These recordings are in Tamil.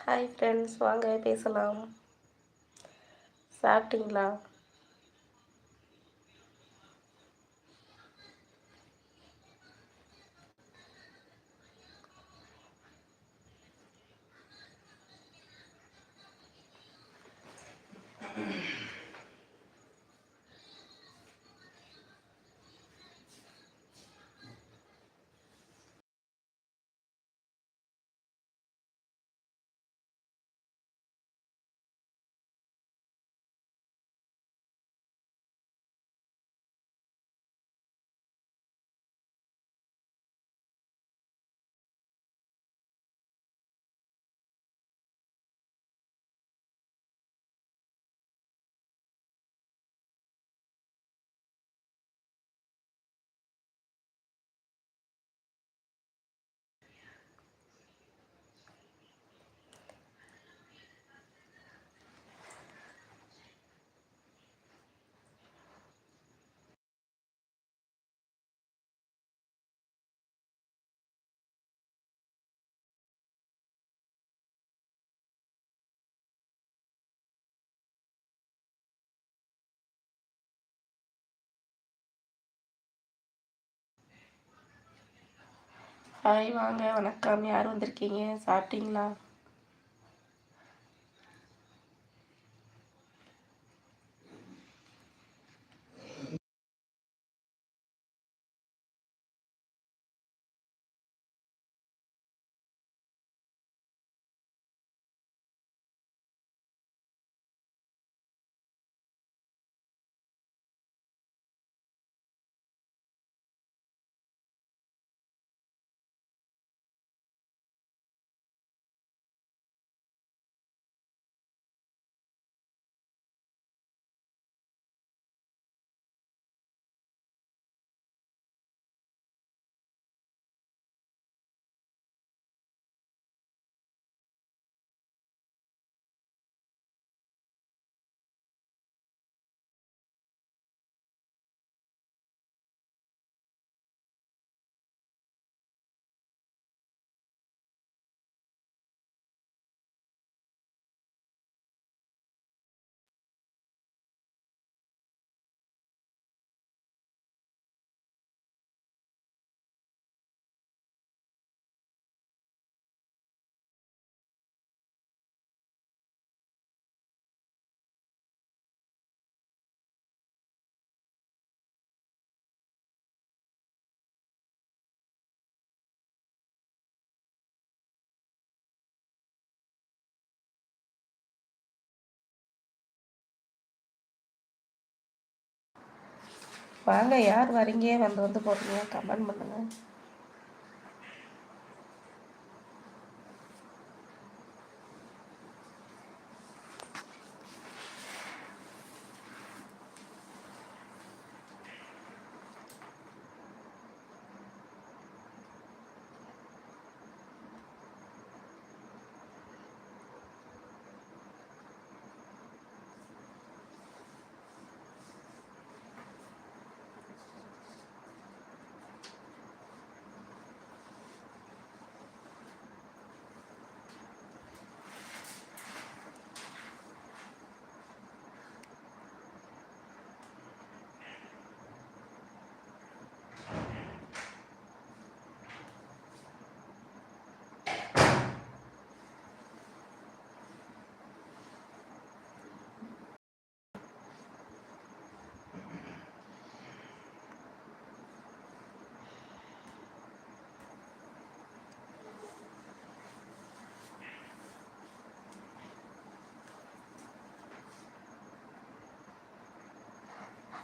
ஹாய் ஃப்ரெண்ட்ஸ் வாங்க பேசலாம். சாப்பிட்டீங்களா? ஹாய் வாங்க வணக்கம். யார் வந்திருக்கீங்க? சாப்பிட்டீங்களா? வாங்க யார் வரீங்க? வந்து வந்து போடுறீங்க கமெண்ட் பண்ணுங்கள்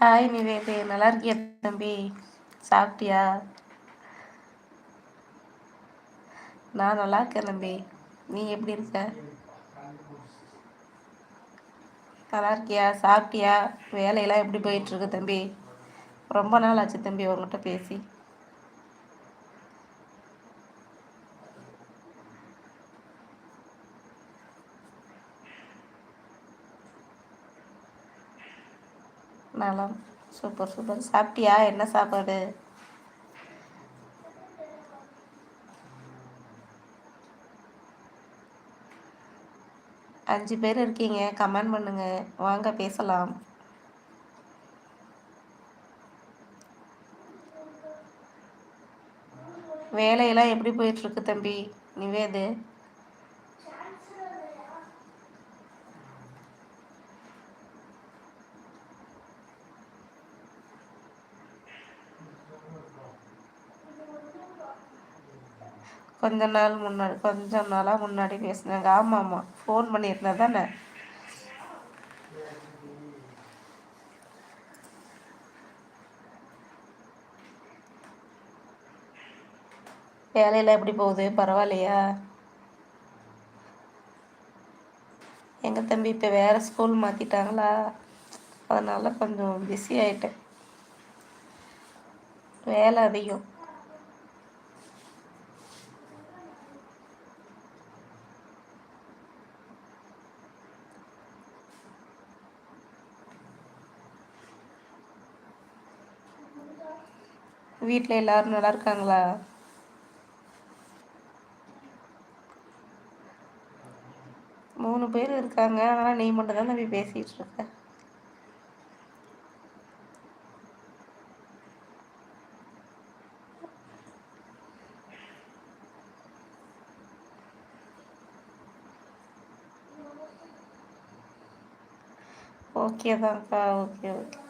ஹாய் நிவேது நல்லா இருக்கியா தம்பி? சாப்பிட்டியா? நான் நல்லா இருக்கேன் தம்பி. நீ எப்படி இருக்க? நல்லா இருக்கியா? சாப்பிட்டியா? வேலையெல்லாம் எப்படி போயிட்டுருக்கு தம்பி? ரொம்ப நாள் ஆச்சு தம்பி உங்கள்கிட்ட பேசி. நலம் சூப்பர் சூப்பர். சாப்பிட்டியா? என்ன சாப்பாடு? அஞ்சு பேர் இருக்கீங்க. கமெண்ட் பண்ணுங்க. வாங்க பேசலாம். வேலையெல்லாம் எப்படி போயிட்டுருக்கு தம்பி? நிவேது? கொஞ்ச நாள் முன்னாடி கொஞ்சம் நாளாக முன்னாடி பேசினாங்க. ஆமாம் ஆமாம் ஃபோன் பண்ணியிருந்தேன் தானே? வேலையில் எப்படி போகுது? பரவாயில்லையா? எங்கள் தம்பி இப்போ வேறு ஸ்கூல் மாற்றிட்டாங்களா அதனால் கொஞ்சம் பிஸி ஆகிட்டேன் வேலை அதிகம். வீட்டில் எல்லோரும் நல்லா இருக்காங்களா? மூணு பேர் இருக்காங்க. ஆனால் நீ மட்டும் தான் தம்பி பேசிகிட்டு இருக்க. ஓகே தான்க்கா. Okay okay.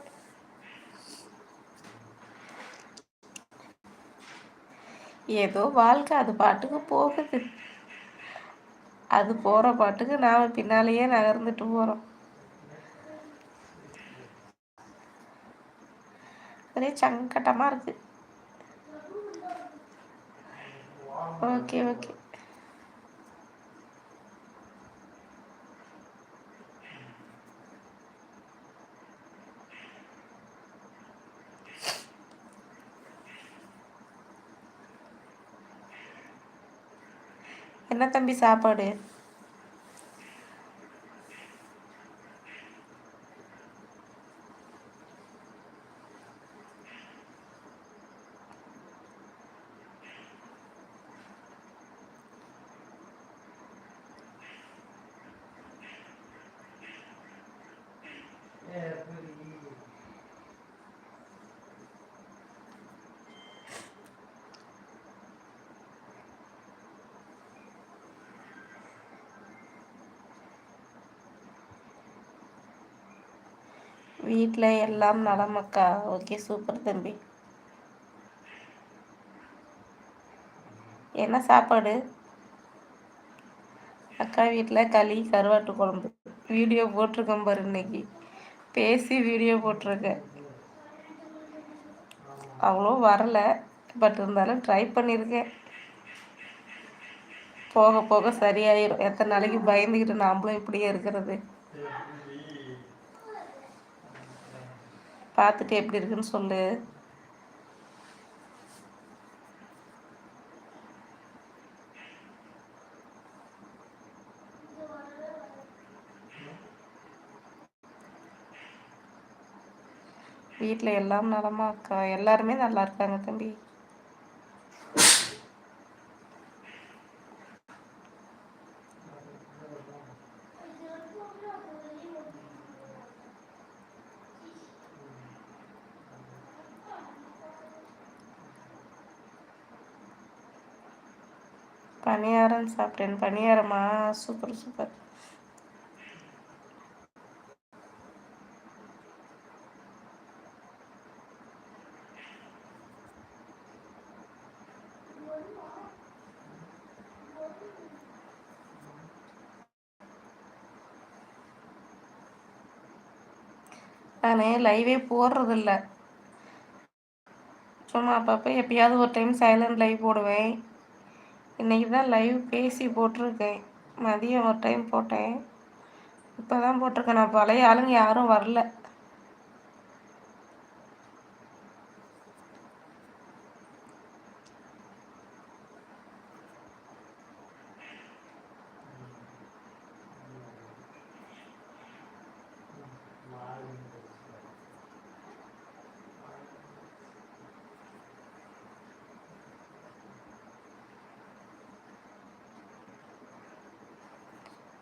ஏதோ வாழ்க்கை அது பாட்டுக்கு போகுது. அது போகிற பாட்டுக்கு நாம் பின்னாலேயே நகர்ந்துட்டு போகிறோம் ஒரே சங்கட்டமாக இருக்குது ஓகே ஓகே. என்ன தம்பி சாப்பாடு? வீட்டில் எல்லாம் நலமக்கா. ஓகே சூப்பர் தம்பி. என்ன சாப்பாடு? அக்கா வீட்டில் களி கருவாட்டு குழம்பு. வீடியோ போட்டிருக்கேன் பாரு இன்னைக்கு. பேசி வீடியோ போட்டிருக்கேன். அவ்வளோ வரல பட் இருந்தாலும் ட்ரை பண்ணியிருக்கேன் போக போக சரியாயிரும். எத்தனை நாளைக்கு பயந்துக்கிட்டு நாமளும் இப்படியே இருக்கிறது. பார்த்துட்டு எப்படி இருக்குன்னு சொல்லு. வீட்டில் எல்லாம் நலமா அக்கா? எல்லாருமே நல்லா இருக்காங்க தம்பி. பணியாரம் சாப்பிட்டேன் பணியாரமா சூப்பர் சூப்பர் நான் லைவே போடுறதில்ல. சும்மா அப்பப்போ எப்பயாவது ஒரு டைம் சைலண்ட் லைவ் போடுவேன். இன்றைக்கி தான் லைவ் பேசி போட்டிருக்கேன். மதியம் ஒரு டைம் போட்டேன். இப்போ தான் போட்டிருக்கேன். நான் பழைய ஆளுங்க யாரும் வரல.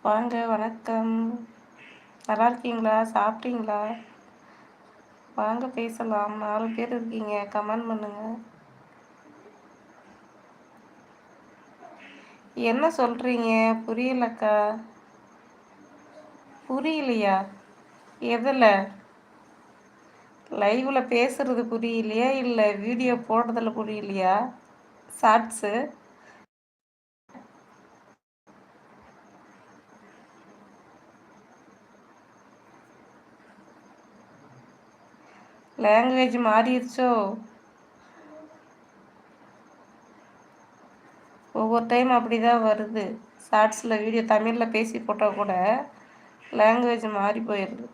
வாங்க வணக்கம். நல்லா இருக்கீங்களா? சாப்பிட்டீங்களா? வாங்க பேசலாம். நாலு பேர் இருக்கீங்க. கமெண்ட் பண்ணுங்க. என்ன சொல்கிறீங்க புரியலக்கா. புரியலையா? எதில்? லைவில் பேசுகிறது புரியலையா? இல்லை வீடியோ போடுறதில் புரியலையா? ஷார்ட்ஸு? லாங்குவேஜ் மாறிடுச்சோ? ஒவ்வொரு டைம் அப்படி தான் வருது ஷார்ட்ஸில் வீடியோ தமிழில் பேசி போட்டால் கூட லாங்குவேஜ் மாறி போயிடுது.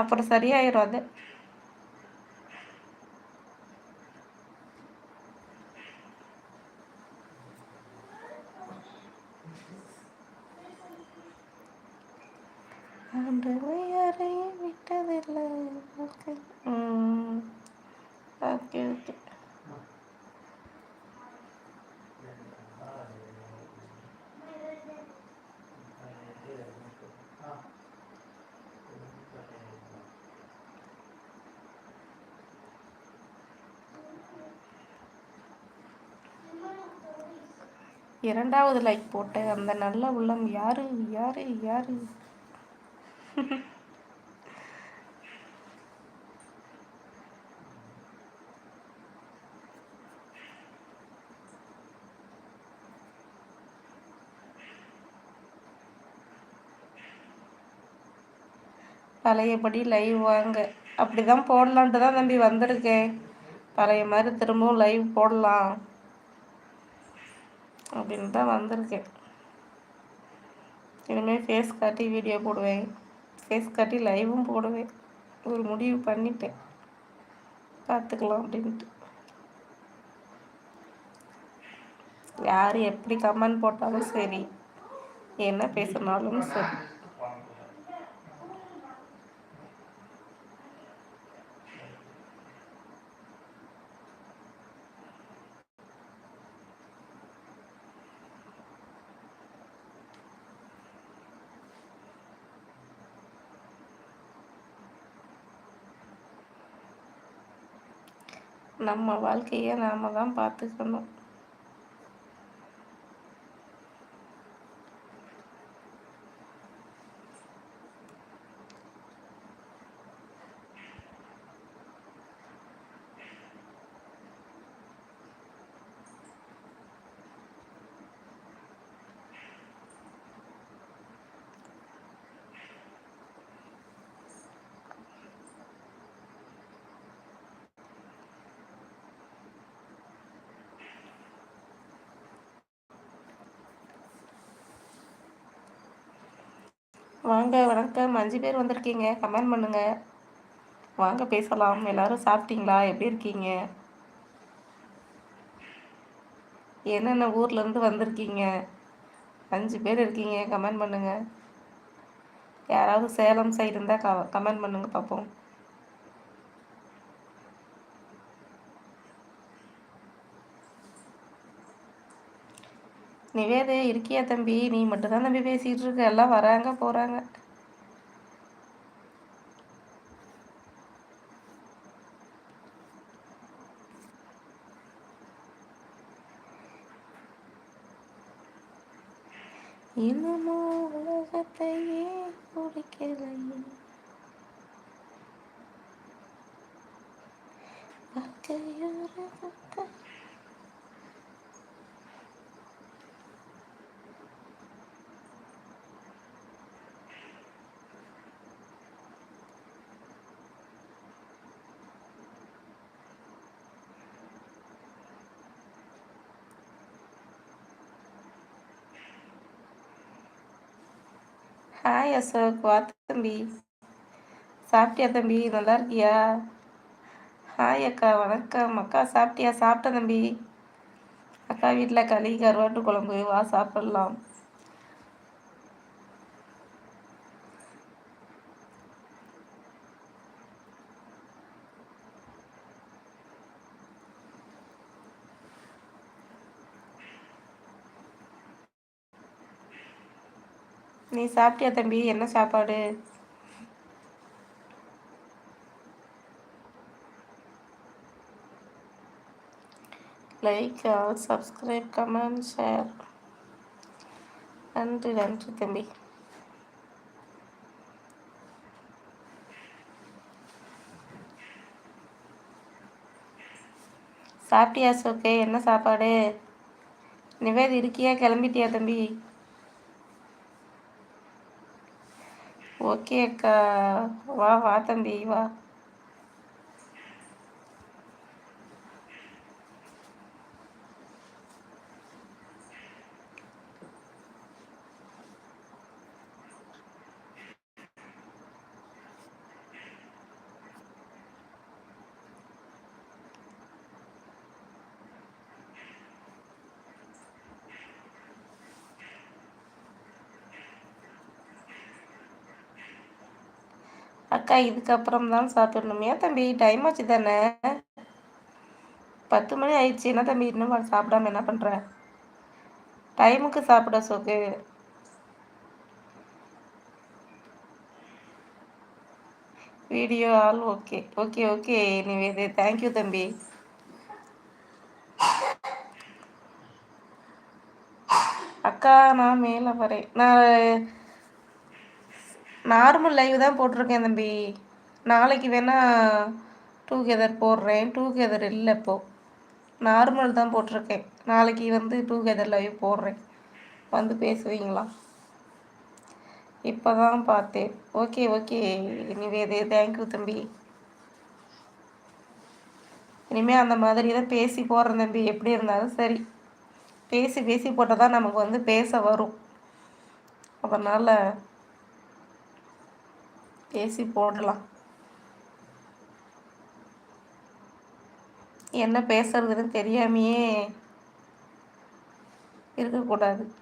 அப்புறம் சரியாயிரும் அது. ஆண்டவை யாரையும் விட்டதில்லை ஓகே ஓகே ஓகே இரண்டாவது லைக் போட்ட அந்த நல்ல உள்ளம் யாரு? யாரு? யாரு? பழையபடி லைவ் வாங்க. அப்படி தான் போடலான்ட்டு தான் தம்பி வந்திருக்கேன். பழைய மாதிரி திரும்பவும் லைவ் போடலாம். அப்படின்னு தான் வந்திருக்கேன். இனிமேல் ஃபேஸ் காட்டி வீடியோ போடுவேன். ஃபேஸ் காட்டி லைவும் போடுவேன். ஒரு முடிவு பண்ணிட்டேன். பார்த்துக்கலாம் அப்படின்ட்டு. யார் எப்படி கமெண்ட் போட்டாலும் சரி என்ன பேசினாலும் சரி. நம்ம வாழ்க்கையை நாம் தான் பார்த்துக்கணும். வாங்க வணக்கம். அஞ்சு பேர் வந்திருக்கீங்க. கமெண்ட் பண்ணுங்க. வாங்க பேசலாம். எல்லாரும் சாப்பிட்டீங்களா? எப்படி இருக்கீங்க? என்னென்ன ஊர்லேருந்து வந்திருக்கீங்க? அஞ்சு பேர் இருக்கீங்க. கமெண்ட் பண்ணுங்க. யாராவது சேலம் சைடு இருந்தால் க கமெண்ட் பண்ணுங்க பார்ப்போம் நிவேது இருக்கியா தம்பி? நீ மட்டும்தான் தம்பி பேசிகிட்டு இருக்க. எல்லாம் வராங்க போகிறாங்க இன்னமோ உலகத்தையே பிடிக்கலையே வாழ்க்கையோர ஹாய் அசோக் வா தம்பி. சாப்பிட்டியா தம்பி? நல்லா இருக்கியா? ஹாய் அக்கா. வணக்கம். அக்கா சாப்பிட்டியா? சாப்பிட்ட தம்பி. அக்கா வீட்டில் களி கருவாட்டு குழம்பு. வா சாப்பிட்லாம். நீ சாப்பிட்டியா தம்பி? என்ன சாப்பாடு? லைக் சப்ஸ்கிரைப் கமெண்ட் ஷேர் நன்றி நன்றி தம்பி. சாப்பிட்டியா சோக்கே என்ன சாப்பாடு? நிவேதி இருக்கியா? கிளம்பிட்டியா தம்பி? ஓகே அக்கா. வா வா தம்பி வா. அக்கா இதுக்கப்புறம் தான் சாப்பிடணும். ஏன் தம்பி டைம் ஆச்சு தானே? பத்து மணி ஆயிடுச்சு. என்ன தம்பி இன்னும் சாப்பிடாம என்ன பண்ணுற டைமுக்கு சாப்பிட சோக்கு video all okay. Okay okay. Nivedhu thank you தம்பி. அக்கா நான் மேலே வரேன். நான் நார்மல் லைவ் தான் போட்டிருக்கேன் தம்பி. நாளைக்கு வேணால் டூ கெதர் போடுறேன். டூ கெதர் இல்லை இப்போது நார்மல் தான் போட்டிருக்கேன். நாளைக்கு வந்து டூ கெதர் லைவ் போடுறேன். வந்து பேசுவீங்களா? இப்போ தான் பார்த்தேன் ஓகே ஓகே நிவேது தேங்க்யூ தம்பி. இனிமேல் அந்த மாதிரி தான் பேசி போடுறேன் தம்பி. எப்படி இருந்தாலும் சரி. பேசி பேசி போட்டால் தான் நமக்கு வந்து பேச வரும். அதனால் பேசி போடலாம். என்ன பேசுறதுன்னு தெரியாமையே இருக்கக்கூடாது.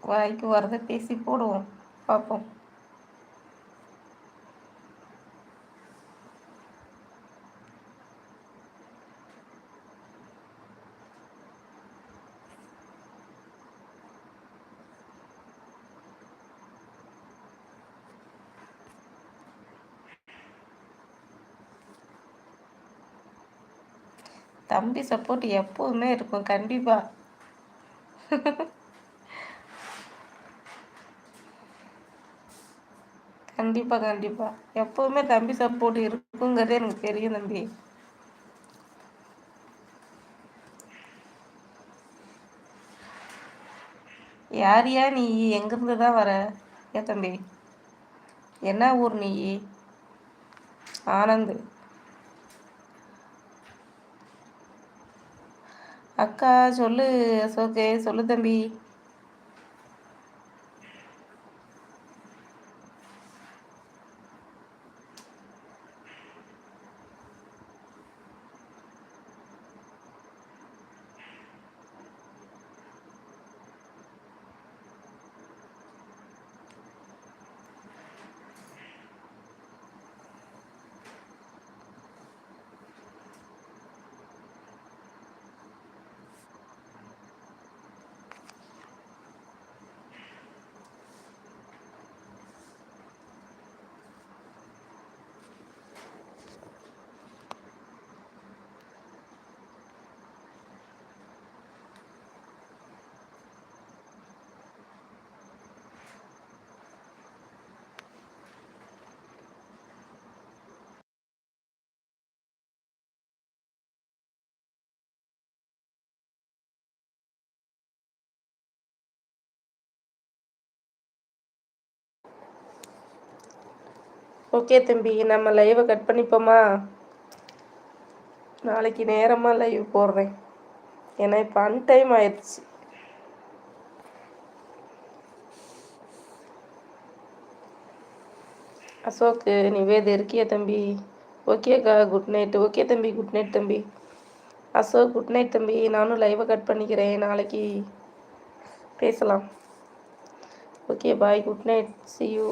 வாய்க்கு வரதை பேசி போடுவோம். பார்ப்போம். தம்பி சப்போர்ட் எப்போதுமே இருக்கும் கண்டிப்பாக கண்டிப்பாக கண்டிப்பாக எப்போவுமே தம்பி சப்போர்ட் இருக்குங்கிறதே எனக்கு தெரியும் தம்பி. யார் யா நீ? எங்கேருந்து தான் வர? ஏ தம்பி? என்ன ஊர் நீ? ஆனந்த். அக்கா சொல்லு அசோகே சொல்லு தம்பி. ஓகே தம்பி நம்ம லைவை கட் பண்ணிப்போமா? நாளைக்கு நேரமாக லைவ் போடுறேன். ஏன்னா இப்போ அன்டைம் ஆயிடுச்சு. அசோக்கு நிவேது இருக்கியா தம்பி? ஓகேக்கா குட் நைட் ஓகே தம்பி குட் நைட் தம்பி. அசோக் குட் நைட் தம்பி. நானும் லைவை கட் பண்ணிக்கிறேன். நாளைக்கு பேசலாம். Okay bye good night see you